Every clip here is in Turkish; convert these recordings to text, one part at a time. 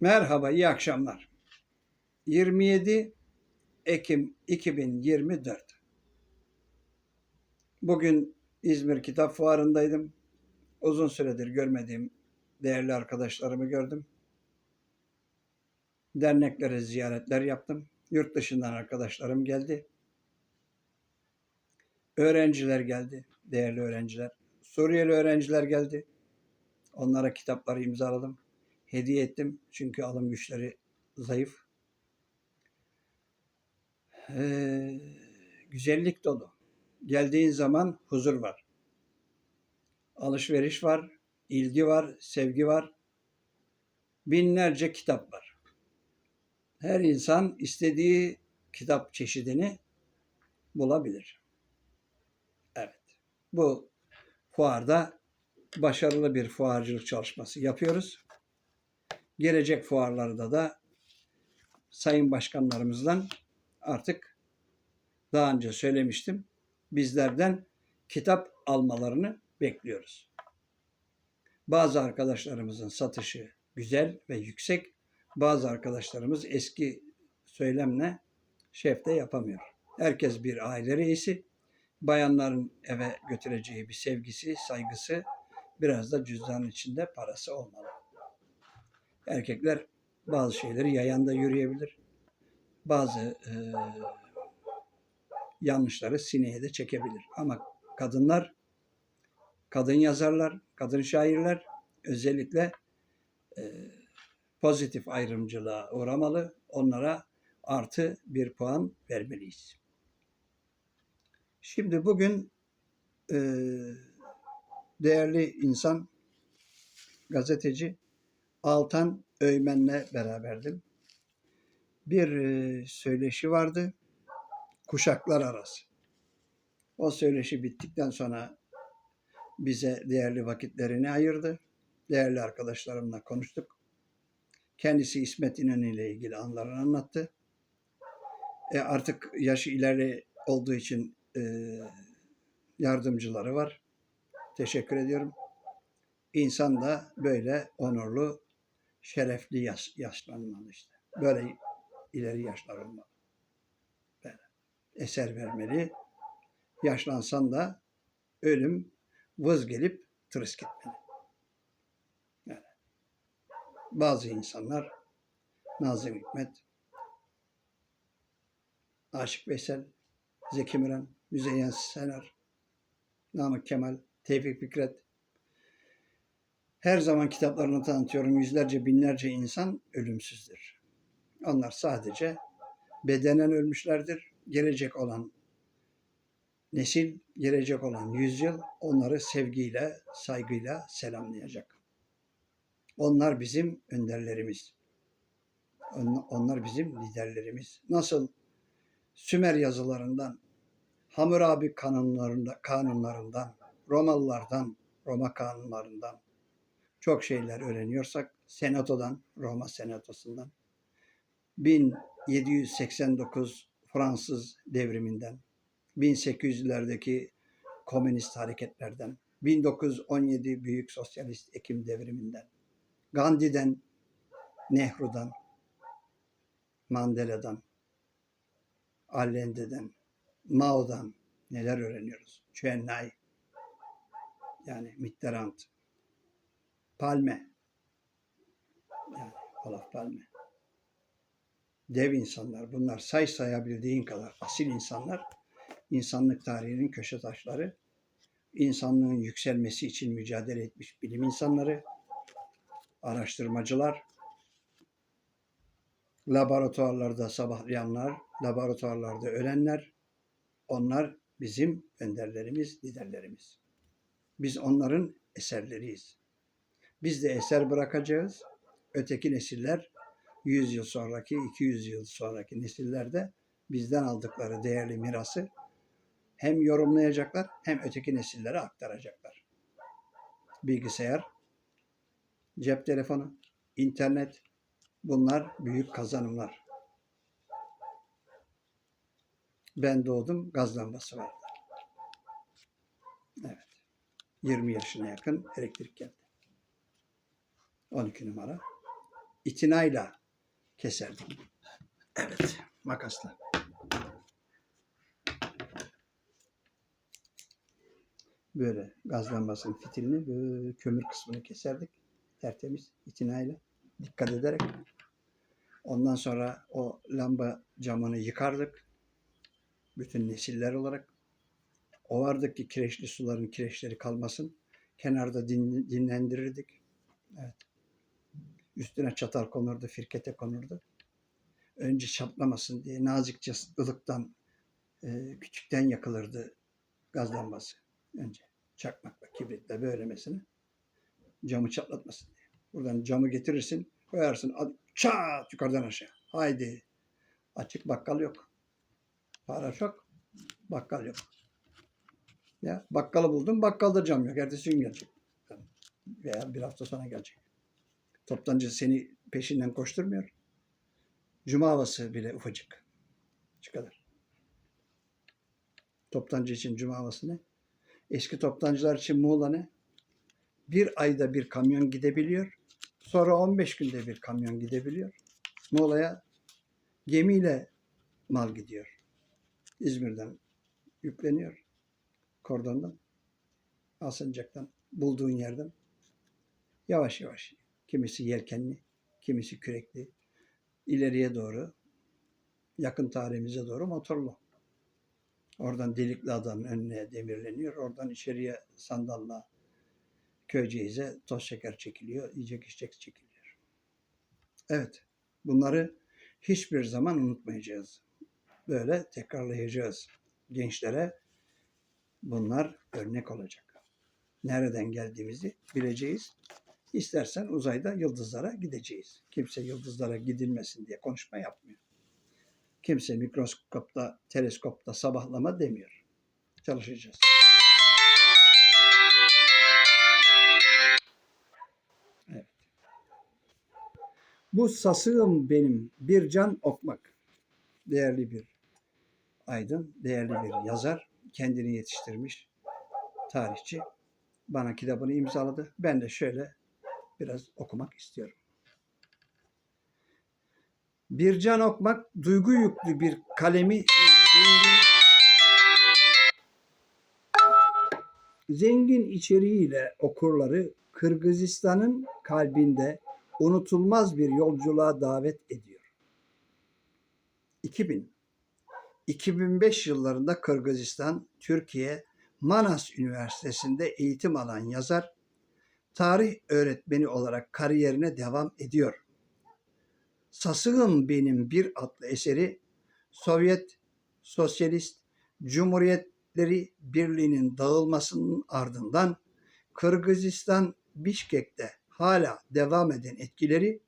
Merhaba, iyi akşamlar. 27 Ekim 2024. Bugün İzmir Kitap Fuarı'ndaydım. Uzun süredir görmediğim değerli arkadaşlarımı gördüm. Derneklere ziyaretler yaptım. Yurt dışından arkadaşlarım geldi. Öğrenciler geldi, değerli öğrenciler. Suriyeli öğrenciler geldi. Onlara kitapları imzaladım hediye ettim. Çünkü alım güçleri zayıf. Ee, güzellik dolu. Geldiğin zaman huzur var. Alışveriş var, ilgi var, sevgi var. Binlerce kitap var. Her insan istediği kitap çeşidini bulabilir. Evet. Bu fuarda başarılı bir fuarcılık çalışması yapıyoruz gelecek fuarlarda da sayın başkanlarımızdan artık daha önce söylemiştim. Bizlerden kitap almalarını bekliyoruz. Bazı arkadaşlarımızın satışı güzel ve yüksek. Bazı arkadaşlarımız eski söylemle şefte yapamıyor. Herkes bir aile reisi. Bayanların eve götüreceği bir sevgisi, saygısı biraz da cüzdanın içinde parası olmalı. Erkekler bazı şeyleri yayanda yürüyebilir. Bazı e, yanlışları sineye de çekebilir. Ama kadınlar, kadın yazarlar, kadın şairler özellikle e, pozitif ayrımcılığa uğramalı. Onlara artı bir puan vermeliyiz. Şimdi bugün e, değerli insan, gazeteci Altan Öymen'le beraberdim. Bir e, söyleşi vardı. Kuşaklar arası. O söyleşi bittikten sonra bize değerli vakitlerini ayırdı. Değerli arkadaşlarımla konuştuk. Kendisi İsmet İnönü ile ilgili anlarını anlattı. E artık yaşı ileri olduğu için e, yardımcıları var. Teşekkür ediyorum. İnsan da böyle onurlu şerefli yaş, yaşlanmalı işte. Böyle ileri yaşlar olmalı. Böyle. Eser vermeli. Yaşlansan da ölüm vız gelip tırıs gitmeli. Yani. Bazı insanlar Nazım Hikmet, Aşık Veysel, Zeki Müren, Müzeyyen Senar, Namık Kemal, Tevfik Fikret, her zaman kitaplarını tanıtıyorum. Yüzlerce, binlerce insan ölümsüzdür. Onlar sadece bedenen ölmüşlerdir. Gelecek olan nesil, gelecek olan yüzyıl onları sevgiyle, saygıyla selamlayacak. Onlar bizim önderlerimiz. Onlar bizim liderlerimiz. Nasıl Sümer yazılarından, Hammurabi kanunlarında, kanunlarından, Romalılardan, Roma kanunlarından, çok şeyler öğreniyorsak Senato'dan, Roma Senatosu'ndan, 1789 Fransız devriminden, 1800'lerdeki komünist hareketlerden, 1917 Büyük Sosyalist Ekim devriminden, Gandhi'den, Nehru'dan, Mandela'dan, Allende'den, Mao'dan neler öğreniyoruz? Chennai, yani Mitterrand, Palme. Yani Olaf Palme. Dev insanlar. Bunlar say sayabildiğin kadar asil insanlar. insanlık tarihinin köşe taşları. insanlığın yükselmesi için mücadele etmiş bilim insanları. Araştırmacılar. Laboratuvarlarda sabahlayanlar, laboratuvarlarda ölenler. Onlar bizim önderlerimiz, liderlerimiz. Biz onların eserleriyiz. Biz de eser bırakacağız. Öteki nesiller 100 yıl sonraki, 200 yıl sonraki nesillerde bizden aldıkları değerli mirası hem yorumlayacaklar hem öteki nesillere aktaracaklar. Bilgisayar, cep telefonu, internet bunlar büyük kazanımlar. Ben doğdum gaz lambası vardı. Evet. 20 yaşına yakın elektrik geldi. 12 numara. itinayla keserdik. Evet, makasla. Böyle gaz lambasının fitilini böyle kömür kısmını keserdik. Tertemiz itinayla dikkat ederek. Ondan sonra o lamba camını yıkardık. Bütün nesiller olarak. Ovardaki kireçli suların kireçleri kalmasın. Kenarda din- dinlendirirdik. Evet. Üstüne çatal konurdu, firkete konurdu. Önce çatlamasın diye nazikçe ılıktan e, küçükten yakılırdı gaz lambası. Önce çakmakla, kibritle böylemesine camı çatlatmasın diye. Buradan camı getirirsin, koyarsın, çat yukarıdan aşağı. Haydi. Açık bakkal yok. Para çok, bakkal yok. Ya bakkalı buldum, bakkalda cam yok. Ertesi gün gelecek. Veya bir hafta sonra gelecek. Toptancı seni peşinden koşturmuyor. Cuma havası bile ufacık. Şu kadar. Toptancı için cuma havası ne? Eski toptancılar için Muğla ne? Bir ayda bir kamyon gidebiliyor. Sonra 15 günde bir kamyon gidebiliyor. Muğla'ya gemiyle mal gidiyor. İzmir'den yükleniyor. Kordondan. Alsancak'tan. Bulduğun yerden. Yavaş yavaş. Kimisi yelkenli, kimisi kürekli. ileriye doğru, yakın tarihimize doğru motorlu. Oradan Delikli Adanın önüne demirleniyor. Oradan içeriye sandalla Köyceğiz'e toz şeker çekiliyor. Yiyecek içecek çekiliyor. Evet. Bunları hiçbir zaman unutmayacağız. Böyle tekrarlayacağız. Gençlere bunlar örnek olacak. Nereden geldiğimizi bileceğiz. İstersen uzayda yıldızlara gideceğiz. Kimse yıldızlara gidilmesin diye konuşma yapmıyor. Kimse mikroskopta, teleskopta sabahlama demiyor. Çalışacağız. Evet. Bu sasığım benim bir can okmak. Değerli bir aydın, değerli bir yazar. Kendini yetiştirmiş tarihçi. Bana kitabını imzaladı. Ben de şöyle biraz okumak istiyorum. Bir can okmak duygu yüklü bir kalemi zengin, zengin içeriğiyle okurları Kırgızistan'ın kalbinde unutulmaz bir yolculuğa davet ediyor. 2000 2005 yıllarında Kırgızistan, Türkiye, Manas Üniversitesi'nde eğitim alan yazar tarih öğretmeni olarak kariyerine devam ediyor. Sasığım Benim Bir adlı eseri Sovyet Sosyalist Cumhuriyetleri Birliği'nin dağılmasının ardından Kırgızistan Bişkek'te hala devam eden etkileri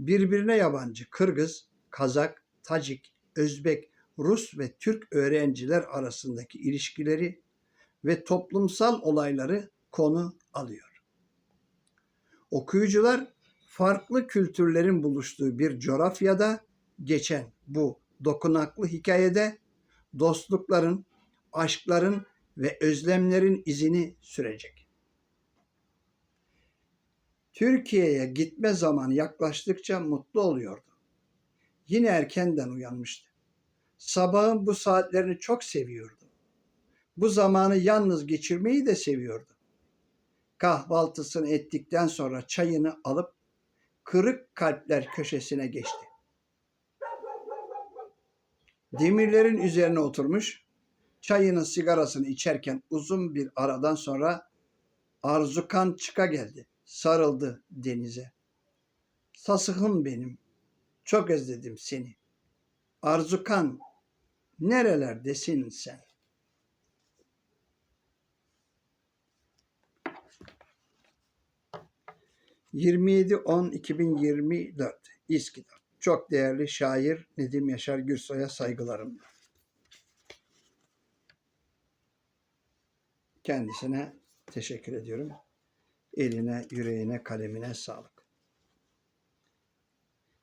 birbirine yabancı Kırgız, Kazak, Tacik, Özbek, Rus ve Türk öğrenciler arasındaki ilişkileri ve toplumsal olayları konu alıyor. Okuyucular farklı kültürlerin buluştuğu bir coğrafyada geçen bu dokunaklı hikayede dostlukların, aşkların ve özlemlerin izini sürecek. Türkiye'ye gitme zamanı yaklaştıkça mutlu oluyordu. Yine erkenden uyanmıştı. Sabahın bu saatlerini çok seviyordu. Bu zamanı yalnız geçirmeyi de seviyordu. Kahvaltısını ettikten sonra çayını alıp kırık kalpler köşesine geçti. Demirlerin üzerine oturmuş, çayını sigarasını içerken uzun bir aradan sonra Arzukan çıka geldi. Sarıldı denize. Sasıhım benim. Çok özledim seni. Arzukan nerelerdesin sen? ...27-10-2024 İskitap. Çok değerli şair Nedim Yaşar Gürsoy'a saygılarım. Kendisine teşekkür ediyorum. Eline, yüreğine, kalemine sağlık.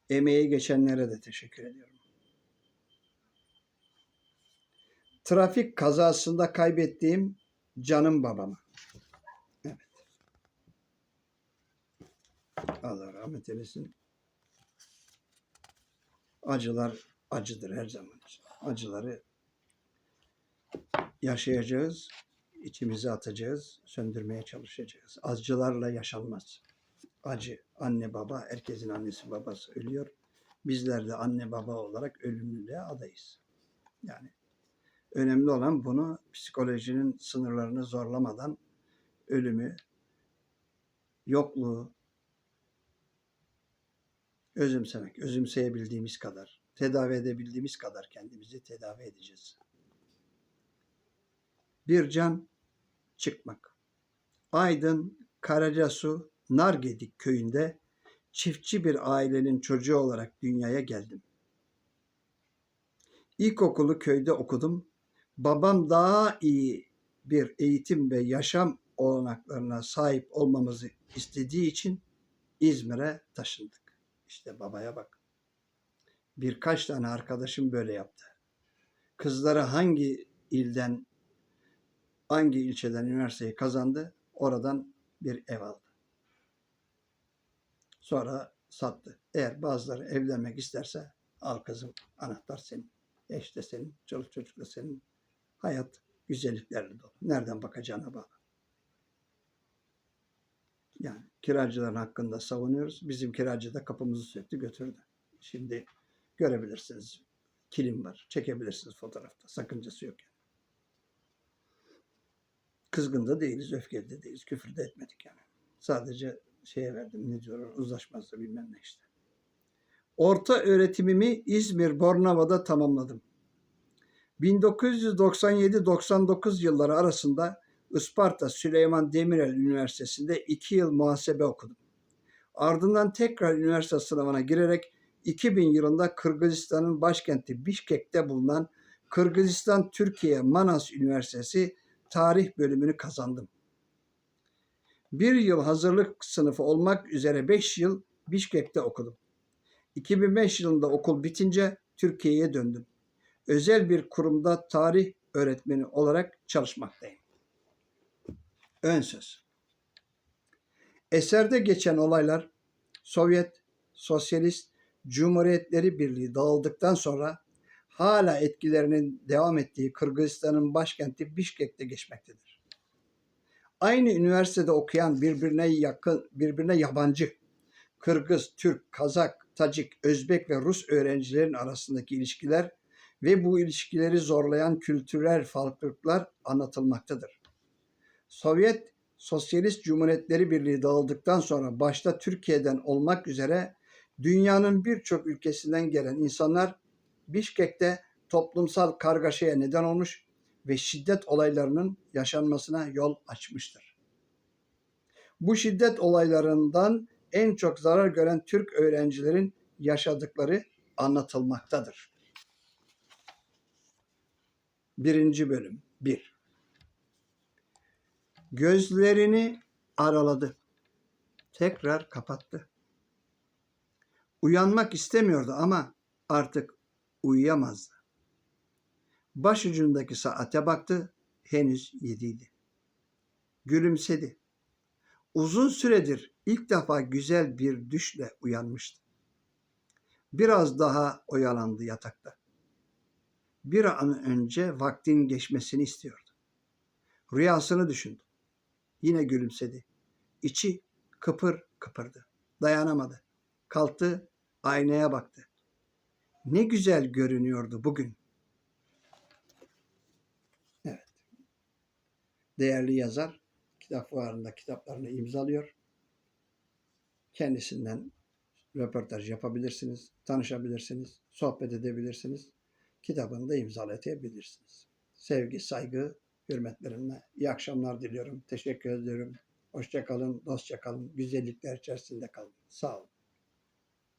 Emeği geçenlere de teşekkür ediyorum. Trafik kazasında kaybettiğim canım babama. Evet. Allah rahmet eylesin. Acılar acıdır her zaman. Acıları yaşayacağız, içimize atacağız, söndürmeye çalışacağız. Acılarla yaşanmaz. Acı, anne baba, herkesin annesi babası ölüyor. Bizler de anne baba olarak ölümlülüğe adayız. Yani önemli olan bunu psikolojinin sınırlarını zorlamadan ölümü, yokluğu özümsemek, özümseyebildiğimiz kadar, tedavi edebildiğimiz kadar kendimizi tedavi edeceğiz. Bir can çıkmak. Aydın Karacasu Nargedik köyünde çiftçi bir ailenin çocuğu olarak dünyaya geldim. İlkokulu köyde okudum. Babam daha iyi bir eğitim ve yaşam olanaklarına sahip olmamızı istediği için İzmir'e taşındık. İşte babaya bak. Birkaç tane arkadaşım böyle yaptı. Kızları hangi ilden, hangi ilçeden üniversiteyi kazandı, oradan bir ev aldı. Sonra sattı. Eğer bazıları evlenmek isterse al kızım anahtar senin. Eş de senin, çoluk çocuk da senin. Hayat güzelliklerle dolu. Nereden bakacağına bağlı. Yani kiracıların hakkında savunuyoruz. Bizim kiracı da kapımızı söktü götürdü. Şimdi görebilirsiniz. Kilim var. Çekebilirsiniz fotoğrafta. Sakıncası yok yani. Kızgın da değiliz, öfkeli de değiliz. Küfür de etmedik yani. Sadece şeye verdim ne diyorlar uzlaşmazsa bilmem ne işte. Orta öğretimimi İzmir Bornova'da tamamladım. 1997-99 yılları arasında Isparta Süleyman Demirel Üniversitesi'nde 2 yıl muhasebe okudum. Ardından tekrar üniversite sınavına girerek 2000 yılında Kırgızistan'ın başkenti Bişkek'te bulunan Kırgızistan Türkiye Manas Üniversitesi tarih bölümünü kazandım. Bir yıl hazırlık sınıfı olmak üzere 5 yıl Bişkek'te okudum. 2005 yılında okul bitince Türkiye'ye döndüm. Özel bir kurumda tarih öğretmeni olarak çalışmaktayım. Ön söz. Eserde geçen olaylar Sovyet, Sosyalist Cumhuriyetleri Birliği dağıldıktan sonra hala etkilerinin devam ettiği Kırgızistan'ın başkenti Bişkek'te geçmektedir. Aynı üniversitede okuyan birbirine yakın, birbirine yabancı Kırgız, Türk, Kazak, Tacik, Özbek ve Rus öğrencilerin arasındaki ilişkiler ve bu ilişkileri zorlayan kültürel farklılıklar anlatılmaktadır. Sovyet Sosyalist Cumhuriyetleri Birliği dağıldıktan sonra başta Türkiye'den olmak üzere dünyanın birçok ülkesinden gelen insanlar Bişkek'te toplumsal kargaşaya neden olmuş ve şiddet olaylarının yaşanmasına yol açmıştır. Bu şiddet olaylarından en çok zarar gören Türk öğrencilerin yaşadıkları anlatılmaktadır. Birinci bölüm 1 Gözlerini araladı. Tekrar kapattı. Uyanmak istemiyordu ama artık uyuyamazdı. Başucundaki saate baktı. Henüz yediydi. Gülümsedi. Uzun süredir ilk defa güzel bir düşle uyanmıştı. Biraz daha oyalandı yatakta. Bir an önce vaktin geçmesini istiyordu. Rüyasını düşündü. Yine gülümsedi. İçi kıpır kıpırdı. Dayanamadı. Kalktı, aynaya baktı. Ne güzel görünüyordu bugün. Evet. Değerli yazar kitap fuarında kitaplarını imzalıyor. Kendisinden röportaj yapabilirsiniz, tanışabilirsiniz, sohbet edebilirsiniz. Kitabını da imzalatabilirsiniz. Sevgi, saygı, hürmetlerimle iyi akşamlar diliyorum. Teşekkür ediyorum. Hoşça kalın, dostça kalın, güzellikler içerisinde kalın. Sağ olun.